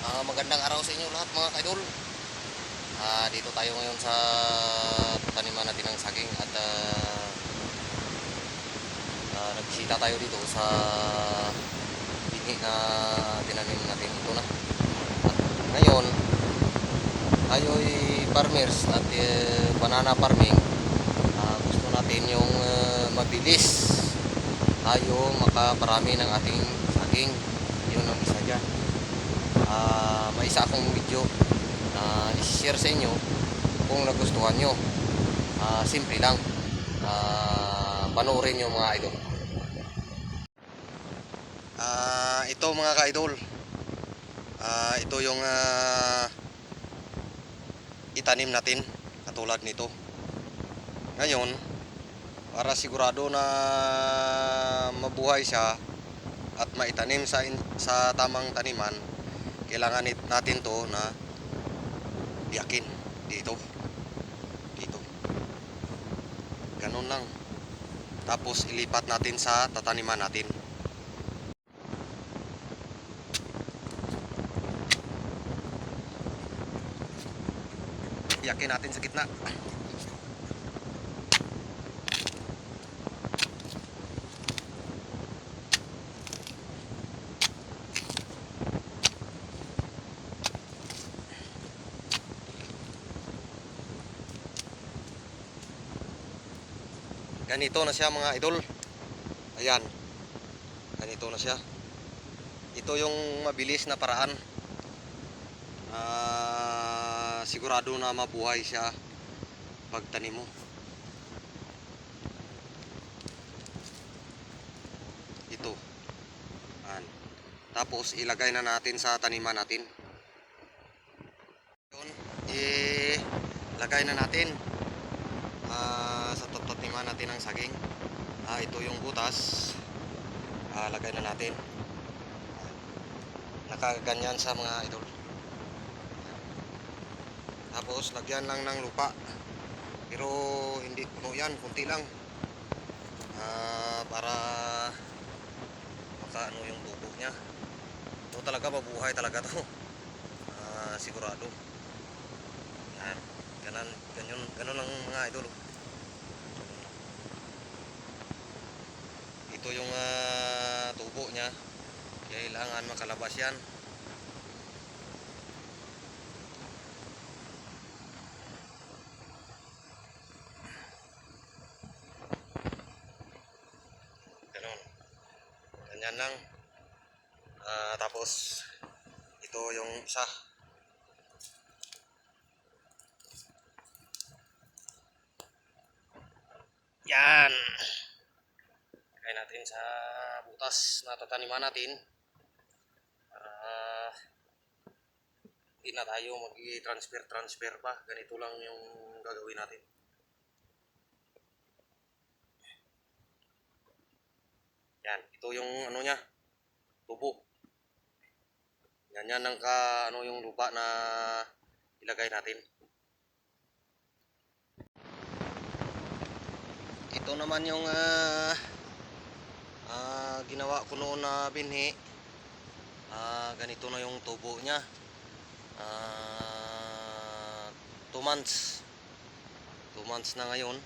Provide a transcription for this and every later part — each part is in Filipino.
Ah, magandang araw sa inyo lahat mga kaidol. Ah, dito tayo ngayon sa taniman natin ng saging at ah, ah, nagbisita tayo dito sa bini na tinanim natin ito na. At ngayon, tayo'y farmers at eh, banana farming. Ah, gusto natin yung ah, mabilis tayo makaparami ng ating saging. Yun ang isa dyan ah may isa akong video na i-share sa inyo kung nagustuhan nyo. Ah, simple lang. Ah, panoorin nyo mga idol. Ah, ito mga ka-idol. Ah, ito yung ah, itanim natin katulad nito. Ngayon, para sigurado na mabuhay siya at maitanim sa sa tamang taniman, kailangan natin to na biyakin dito. Dito. Ganun lang. Tapos ilipat natin sa tataniman natin. Biyakin natin sa gitna ganito na siya mga idol. Ayan. Ganito na siya. Ito yung mabilis na paraan. Ah, sigurado na mabuhay siya pagtanim mo. Ito. Ayan. tapos ilagay na natin sa taniman natin. Yun. Ilagay na natin ah, sa taniman natin ng saging. Ah, ito yung butas. Ah, lagay na natin. Nakaganyan sa mga idol. Tapos lagyan lang ng lupa. Pero hindi puno yan. Kunti lang. Ah, para makaano yung tubo niya. Ito talaga mabuhay talaga to. Ah, sigurado. Yan. Ganan ganyan ganun lang mga idol oh. Ito yung ah, tubo niya. Kailangan makalabas yan. Ganun. Ganyan lang. Ah, tapos ito yung isa. Yan Kaya natin sa butas. Na tataniman natin. Para hindi na tayo mag-transfer transfer pa. Ganito lang yung gagawin natin. Yan ito yung ano niya tubo. Yan yan ang ka ano yung lupa na ilagay natin. Ito naman yung ah, ah, ginawa ko noon na binhi. Ah, ganito na yung tubo niya. Ah, 2 months. 2 months na ngayon.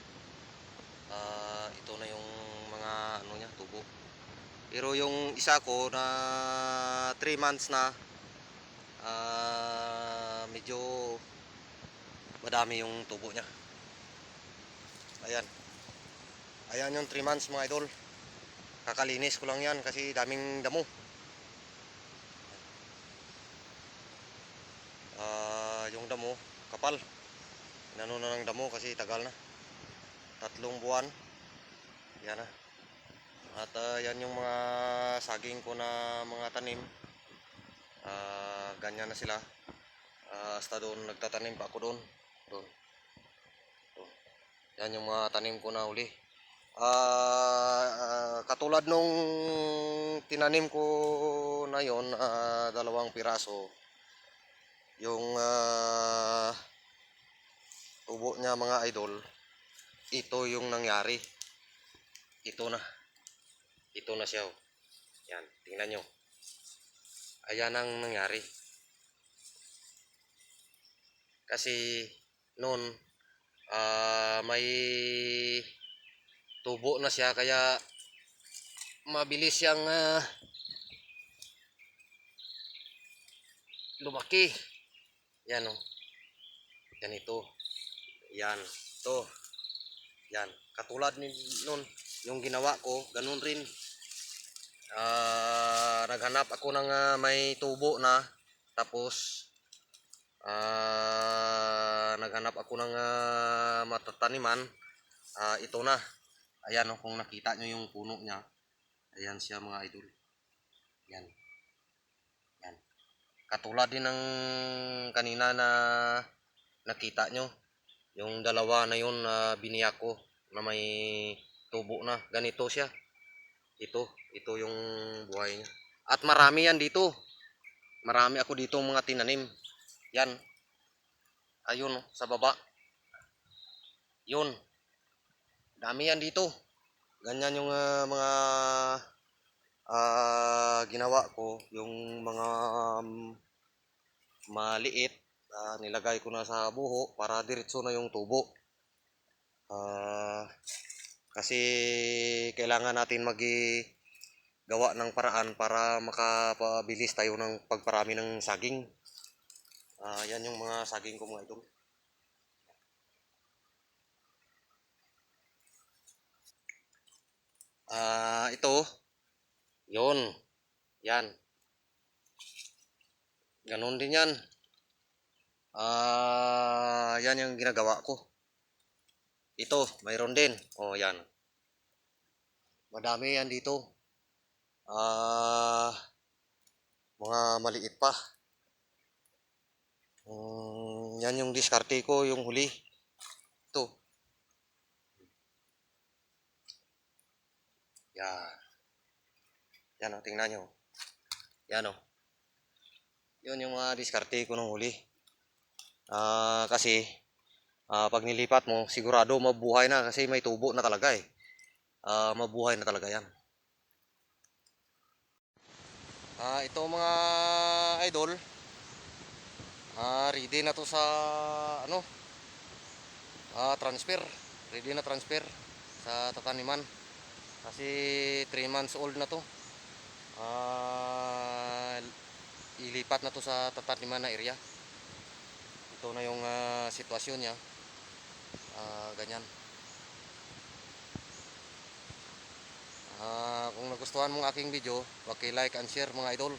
Ah, ito na yung mga ano niya tubo. Pero yung isa ko na 3 months na ah, medyo madami yung tubo niya. Ayan. Ayan yung 3 months mga idol kakalinis ko lang yan kasi daming damo. Ah, yung damo kapal. Inano na ng damo kasi tagal na. Tatlong buwan. Yan na. At ah, yan yung mga saging ko na mga tanim. Ah, ganyan na sila. Ah, hasta doon nagtatanim pa ako doon. Doon. Yan yung mga tanim ko na uli Ah, katulad nung tinanim ko na yon ah, dalawang piraso yung ah, tubo niya mga idol ito yung nangyari. Ito na. Ito na siya oh. yan tingnan nyo. Ayan ang nangyari. Kasi noon ah, may tubo na siya kaya mabilis siyang ah, lumaki. Yan oh. Ganito. Yan. To. Yan. Katulad ni noon yung ginawa ko, ganun rin. Ah, naghanap ako ng ah, may tubo na tapos ah, naghanap ako ng ah, matataniman. Ah, ito na. Ayan oh, kung nakita nyo yung puno niya. Ayan siya mga idol. Yan. Yan. Katulad din ng kanina na nakita nyo. Yung dalawa na yun na biniyak ko na may tubo na. Ganito siya. Ito. Ito yung buhay niya. At marami yan dito. Marami ako dito mga tinanim. Yan. Ayun oh, sa baba. Yun. Dami yan dito. Ganyan yung ah, mga ah, ginawa ko. Yung mga um, maliit. ah, nilagay ko na sa buho para diretso na yung tubo. Ah, kasi kailangan natin magi gawa ng paraan para makapabilis tayo ng pagparami ng saging. Ah, yan yung mga saging ko mga idol. Ah, ito. Yon. Yan. Ganon din yan. Ah, yan yung ginagawa ko. Ito, mayroon din. Oh, yan. Madami yan dito. Ah, mga maliit pa. Mm, yan yung diskarte ko, yung huli. Ito. Yan. Yan o, tingnan nyo. Yan o. Yun yung mga diskarte ko nung huli. Ah, kasi, ah, pag nilipat mo, sigurado mabuhay na kasi may tubo na talaga eh. Ah, mabuhay na talaga yan. Ah, ito mga idol. Ah, ready na to sa ano? Ah, transfer. Ready na transfer sa tataniman. Kasi 3 months old na to. Ah, ilipat na to sa tataniman na area. Ito na yung ah, sitwasyon niya. Ah, ganyan. Ah, kung nagustuhan mong aking video, paki-like and share mga idol.